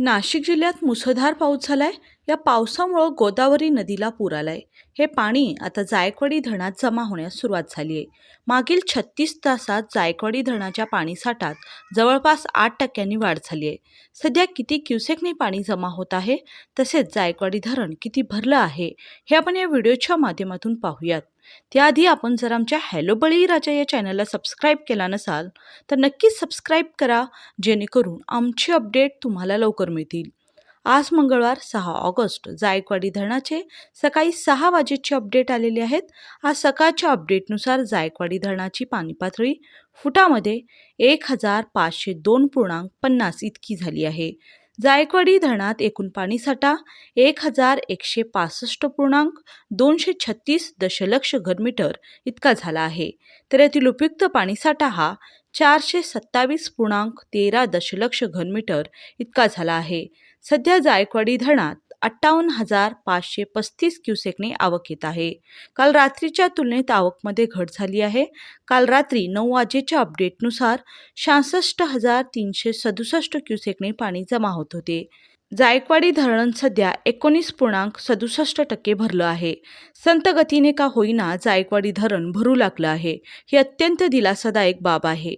नाशिक जिल्ह्यात मुसळधार पाऊस झालाय. या पावसामुळं गोदावरी नदीला पूर आलाय. हे पाणी आता जायकवाडी धरणात जमा होण्यास सुरुवात झाली आहे. मागील छत्तीस तासात जायकवाडी धरणाच्या पाणीसाठात जवळपास आठ टक्क्यांनी वाढ झाली आहे. सध्या किती क्युसेकने पाणी जमा होत आहे तसेच जायकवाडी धरण किती भरलं आहे हे आपण या व्हिडिओच्या माध्यमातून पाहूयात. त्याआधी आपण जर आमच्या हॅलो बळीराजा या चॅनलला सबस्क्राईब केला नसाल तर नक्कीच सबस्क्राईब करा जेणेकरून आमचे अपडेट तुम्हाला लवकर मिळतील. आज मंगळवार सहा ऑगस्ट. जायकवाडी धरणाचे सकाळी सहा वाजेचे अपडेट आलेले आहेत. आज सकाळच्या अपडेटनुसार जायकवाडी धरणाची पाणी पातळी फुटामध्ये एक हजार पाचशे दोन पूर्णांक पन्नास इतकी झाली आहे. जायकवाडी धरणात एकूण पाणीसाठा एक हजार एकशे पासष्ट पूर्णांक दोनशे छत्तीस दशलक्ष घनमीटर इतका झाला आहे. तर यातील उपयुक्त पाणीसाठा हा चारशे सत्तावीस पूर्णांक तेरा दशलक्ष घनमीटर इतका झाला आहे. सध्या जायकवाडी धरणात अठ्ठावन्न हजार पाचशे पस्तीस क्युसेकने आवक येत आहे. काल रात्रीच्या तुलनेत आवकमध्ये घट झाली आहे. काल रात्री नऊ वाजेच्या अपडेटनुसार शहासष्ट हजार तीनशे सदुसष्ट क्युसेकने पाणी जमा होत होते. जायकवाडी धरण सध्या एकोणीस पूर्णांक सदुसष्ट टक्के भरलं आहे. संत गतीने का होईना जायकवाडी धरण भरू लागलं आहे. ही अत्यंत दिलासादायक बाब आहे.